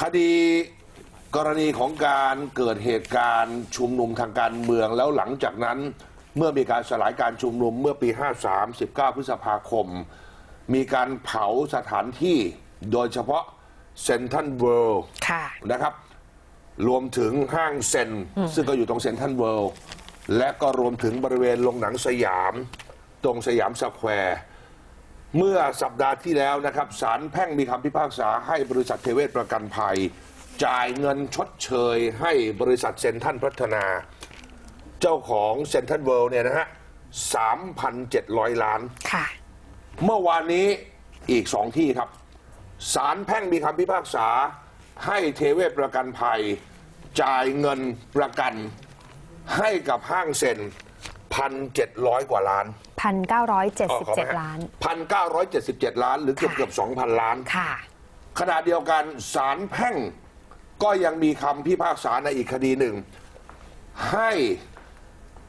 คดีกรณีของการเกิดเหตุการณ์ชุมนุมทางการเมืองแล้วหลังจากนั้น เมื่อมีการสลายการชุมนุมเมื่อปี 53 19 พฤษภาคม มีการเผาสถานที่โดยเฉพาะเซนทันเวิลด์ค่ะนะครับ รวมถึงห้างเซนซึ่งก็อยู่ตรงเซนทันเวิลด์และก็รวมถึงบริเวณโรงหนังสยาม ตรงสยามสแควร์ เมื่อสัปดาห์ที่แล้วนะครับศาลแพ่งมีคำพิพากษาให้บริษัทเทเวศประกันภัย จ่ายเงินชดเชยให้บริษัทเซนทันพัฒนา เจ้าของเซนทันเวิลด์เนี่ยนะฮะ3,700 ล้าน ค่ะ เมื่อวานนี้อีกสองที่ครับศาลแพ่งมีคำพิพากษาให้เทเวศประกันภัย จ่ายเงินประกันให้กับห้างเซ็นพันเจ็ดร้อยกว่าล้าน 1,977 ล้านพันเก้าร้อยเจ็ดสิบเจ็ดล้าน หรือเกือบค่ะเกือบสองพันล้าน ค่ะ ขณะเดียวกันศาลแพ่งก็ยังมีคำพิพากษาในอีกคดีหนึ่ง ให้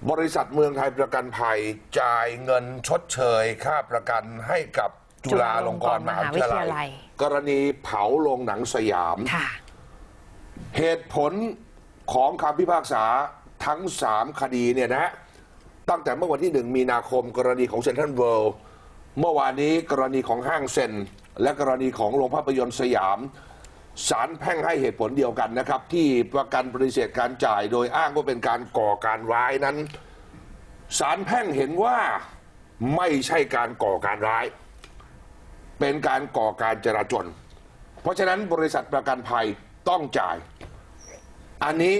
บริษัทเมืองไทยประกันภัยจ่ายเงินชดเชย ค่าประกันให้กับจุฬาลงกรณ์มหาวิทยาจุฬาลงกรณ์มหาวิทยาลัลัยยกรณีเผาโรงหนังสยามค่ะเหตุผลของคำพิพากษาทั้ง3คดีเนี่ยนะฮะ ตั้งแต่เมื่อวันที่ 1 มีนาคม กรณีของเซนทรัลเวิลด์เมื่อวานนี้กรณีของห้างเซน และกรณีของโรงภาพยนตร์สยามศาลแพ่งให้เหตุผลเดียวกันนะครับ ที่ประกันปฏิเสธการจ่าย โดยอ้างว่าเป็นการก่อการร้ายนั้นศาลแพ่งเห็นว่าไม่ใช่การก่อการร้าย เป็นการก่อการจราจน เพราะฉะนั้นบริษัทประกันภัยต้องจ่าย อันนี้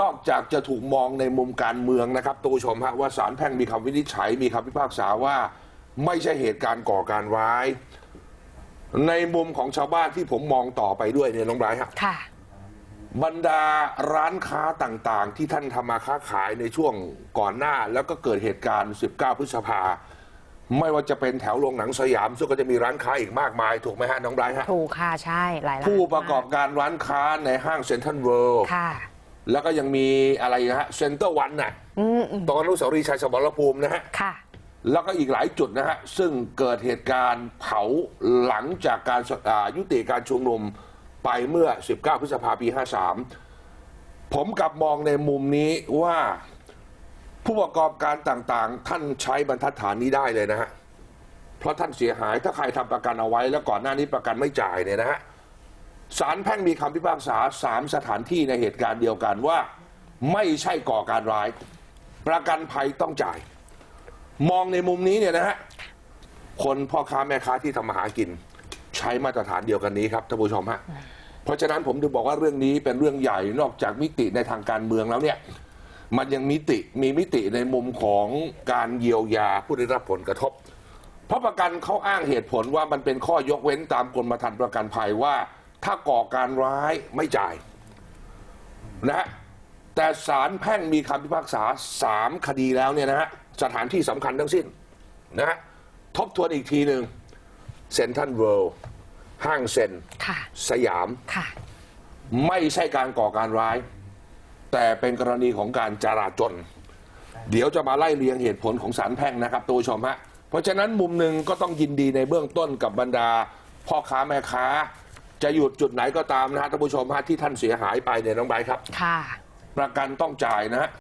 นอกจากจะถูกมองในมุมการเมืองนะครับตัวผู้ชมฮะว่าศาลแพ่งมีคำวินิจฉัยมีคำพิพากษาว่า ไม่ใช่เหตุการณ์ก่อการร้าย ในมุมของชาวบ้านที่ผมมองต่อไปด้วยเนี่ยน้องไบรท์ฮะค่ะ บรรดาร้านค้าต่างๆ ที่ท่านทำมาค้าขายในช่วงก่อนหน้า แล้วก็เกิดเหตุการณ์ 19 พฤษภา ไม่ว่าจะเป็นแถวโรงหนังสยามซึ่งก็จะมีร้านค้าอีกมากมาย ถูกไหมฮะน้องไบรท์ฮะถูกค่ะ ใช่ หลายร้านผู้ประกอบการร้านค้าในห้างเซ็นทรัลเวิลด์ค่ะ แล้วก็ยังมีอะไรนะฮะเซ็นเตอร์วันน่ะอืมอืมตรงอนุสาวรีย์ชัยสมรภูมินะฮะค่ะ แล้วก็อีกหลายจุดนะฮะ ซึ่งเกิดเหตุการณ์เผาหลังจากการสอ่ายุติการชุมนุมไปเมื่อ 19 พฤษภาปี 53 ผมกลับมองในมุมนี้ว่าผู้ประกอบการต่างๆ ท่านใช้บรรทัดฐานนี้ได้เลยนะฮะ เพราะท่านเสียหายถ้าใครทำประกันเอาไว้ แล้วก่อนหน้านี้ประกันไม่จ่ายเนี่ยนะฮะ ศาลแพ่งมีคำพิพากษาสามสถานที่ในเหตุการณ์เดียวกันว่า ไม่ใช่ก่อการร้าย ประกันภัยต้องจ่าย มองในมุมนี้เนี่ยนะฮะคนพ่อค้าแม่ค้าที่ทำมาหากิน ใช้มาตรฐานเดียวกันนี้ครับท่านผู้ชมฮะเพราะฉะนั้นผมถึงบอกว่าเรื่องนี้เป็นเรื่องใหญ่นอกจากมิติในทางการเมืองแล้วเนี่ยมันยังมิติมีมิติในมุมของการเยียวยาผู้ได้รับผลกระทบ เพราะประกันเขาอ้างเหตุผลว่ามันเป็นข้อยกเว้นตามกรมธรรม์ประกันภัยว่า ถ้าก่อการร้ายไม่จ่ายนะฮะแต่ศาลแพ่งมีคำพิพากษาสามคดีแล้วเนี่ยนะฮะสถานที่สำคัญทั้งสิ้นนะฮะทบทวนอีกทีหนึ่งเซนทันเวิลด์ห้างเซนค่ะสยาม ค่ะ ไม่ใช่การก่อการร้าย แต่เป็นกรณีของการจราจน เดี๋ยวจะมาไล่เรียงเหตุผลของศาลแพ่งนะครับตัวผู้ชมฮะเพราะฉะนั้นมุมหนึ่งก็ต้องยินดีในเบื้องต้นกับบรรดาพ่อค้าแม่ค้า จะอยู่จุดไหนก็ตามนะฮะท่านผู้ชมฮะที่ท่านเสียหายไปเนี่ยน้องใบร์ทครับ ค่ะ ประกันต้องจ่ายนะฮะ